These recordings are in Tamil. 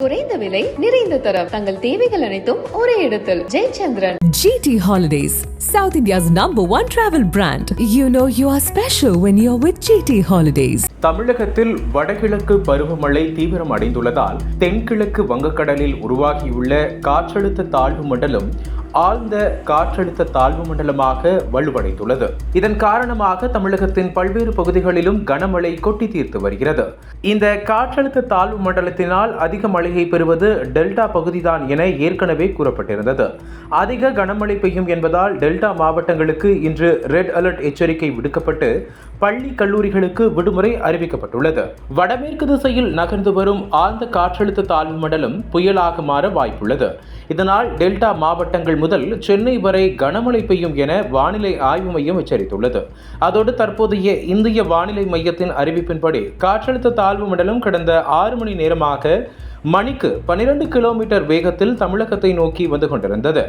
குறைந்த விலை நிறைந்த தரம் தங்கள் தேவைகள் அனைத்தும் ஒரே இடத்தில் Jayachandran GT Holidays, South India's number one travel brand. You know you are special when you're with GT Holidays. தமிழகத்தில் வடகிழக்கு பருவமழை தீவிரம் அடைந்துள்ளதால் தென்கிழக்கு வங்கக்கடலில் உருவாகியுள்ள காற்றழுத்த தாழ்வு மண்டலம் ஆழ்ந்த காற்றழுத்த தாழ்வு மண்டலமாக வலுவடைந்துள்ளது. இதன் காரணமாக தமிழகத்தின் பல்வேறு பகுதிகளிலும் கனமழை கொட்டி தீர்த்து வருகிறது. இந்த காற்றழுத்த தாழ்வு மண்டலத்தினால் அதிக மழையை பெறுவது டெல்டா பகுதிதான் என ஏற்கனவே கூறப்பட்டிருந்தது. அதிக கனமழை பெய்யும் என்பதால் டெல்டா மாவட்டங்களுக்கு இன்று ரெட் அலர்ட் எச்சரிக்கை விடுக்கப்பட்டு பள்ளி கல்லூரிகளுக்கு விடுமுறை அறிவிக்கப்பட்டுள்ளது. வடமேற்கு திசையில் நகர்ந்து வரும் ஆழ்ந்த காற்றழுத்த தாழ்வு மண்டலம் புயலாக மாற வாய்ப்புள்ளது. இதனால் டெல்டா மாவட்டங்கள் முதல் சென்னை வரை கனமழை பெய்யும் என வானிலை ஆய்வு மையம் எச்சரித்துள்ளது. அதோடு தற்போதைய இந்திய வானிலை மையத்தின் அறிவிப்பின்படி காற்றழுத்த தாழ்வு மண்டலம் கடந்த ஆறு மணி நேரமாக மணிக்கு 12 கிலோமீட்டர் வேகத்தில் தமிழகத்தை நோக்கி வந்து கொண்டிருந்தது.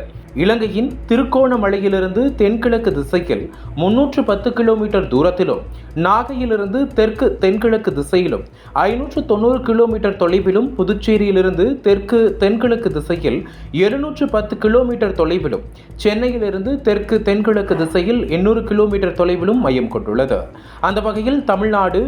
இலங்கையின் திருக்கோணமலையிலிருந்து தென்கிழக்கு திசையில் முன்னூற்று பத்து கிலோமீட்டர் தூரத்திலும் நாகையிலிருந்து தெற்கு தென்கிழக்கு திசையிலும் ஐநூற்று தொண்ணூறு கிலோமீட்டர் தொலைவிலும் புதுச்சேரியிலிருந்து தெற்கு தென்கிழக்கு திசையில் எழுநூற்று பத்து கிலோமீட்டர் தொலைவிலும் சென்னையிலிருந்து தெற்கு தென்கிழக்கு திசையில் எண்ணூறு கிலோமீட்டர் தொலைவிலும் மையம் கொண்டுள்ளது. அந்த வகையில் தமிழ்நாடு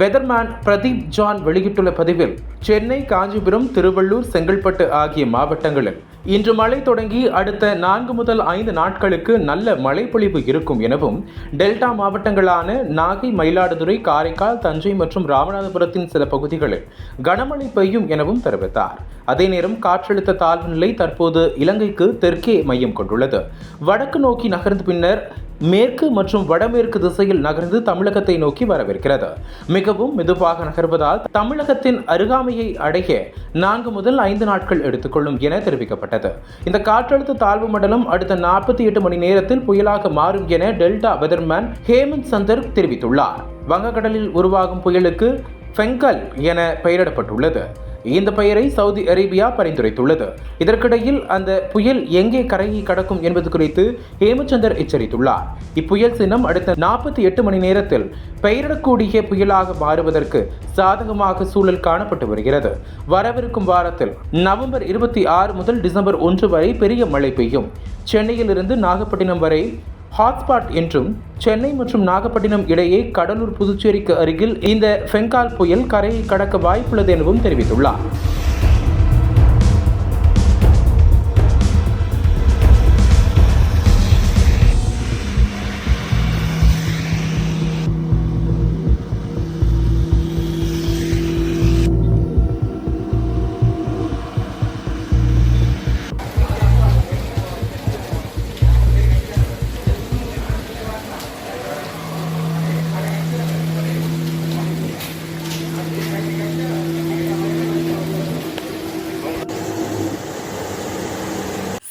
வெதர்மேன் பிரதீப் ஜான் வெளியிட்டுள்ள பதிவில் சென்னை காஞ்சிபுரம் திருவள்ளூர் செங்கல்பட்டு ஆகிய மாவட்டங்களில் இன்று மழை தொடங்கி அடுத்த நான்கு முதல் ஐந்து நாட்களுக்கு நல்ல மழைப்பொழிவு இருக்கும் எனவும் டெல்டா மாவட்டங்களான நாகை மயிலாடுதுறை காரைக்கால் தஞ்சை மற்றும் ராமநாதபுரத்தின் சில பகுதிகளில் கனமழை பெய்யும் எனவும் தெரிவித்தார். அதே நேரம் காற்றழுத்த தாழ்வு நிலை தற்போது இலங்கைக்கு தெற்கே மையம் கொண்டுள்ளது. வடக்கு நோக்கி நகர்ந்து பின்னர் மேற்கு மற்றும் வடமேற்கு திசையில் நகர்ந்து தமிழகத்தை நோக்கி வரவிருக்கிறது மிகவும் மெதுவாக நகர்வதால் தமிழகத்தின் அருகாமையை அடைய நான்கு முதல் ஐந்து நாட்கள் எடுத்துக்கொள்ளும் என தெரிவிக்கப்பட்டது. இந்த காற்றழுத்த தாழ்வு மண்டலம் அடுத்த நாற்பத்தி எட்டு மணி நேரத்தில் புயலாக மாறும் என டெல்டா வெதர்மேன் ஹேமந்த் சந்தர் தெரிவித்துள்ளார். வங்கக்கடலில் உருவாகும் புயலுக்கு ஃபெங்கல் என பெயரிடப்பட்டுள்ளது. இந்த பெயரை சவுதி அரேபியா பரிந்துரைத்துள்ளது. இதற்கிடையில் அந்த புயல் எங்கே கரையை கடக்கும் என்பது குறித்து ஹேமச்சந்தர் எச்சரித்துள்ளார். இப்புயல் சின்னம் அடுத்த நாற்பத்தி எட்டு மணி நேரத்தில் பெயரிடக்கூடிய புயலாக மாறுவதற்கு சாதகமாக சூழல் காணப்பட்டு வருகிறது. வரவிருக்கும் வாரத்தில் நவம்பர் இருபத்தி ஆறு முதல் டிசம்பர் ஒன்று வரை பெரிய மழை பெய்யும். சென்னையிலிருந்து நாகப்பட்டினம் வரை ஹாட்ஸ்பாட் என்றும் சென்னை மற்றும் நாகப்பட்டினம் இடையே கடலூர் புதுச்சேரிக்கு அருகில் இந்த ஃபெங்கால் புயல் கரையை கடக்க வாய்ப்புள்ளது எனவும் தெரிவித்துள்ளார்.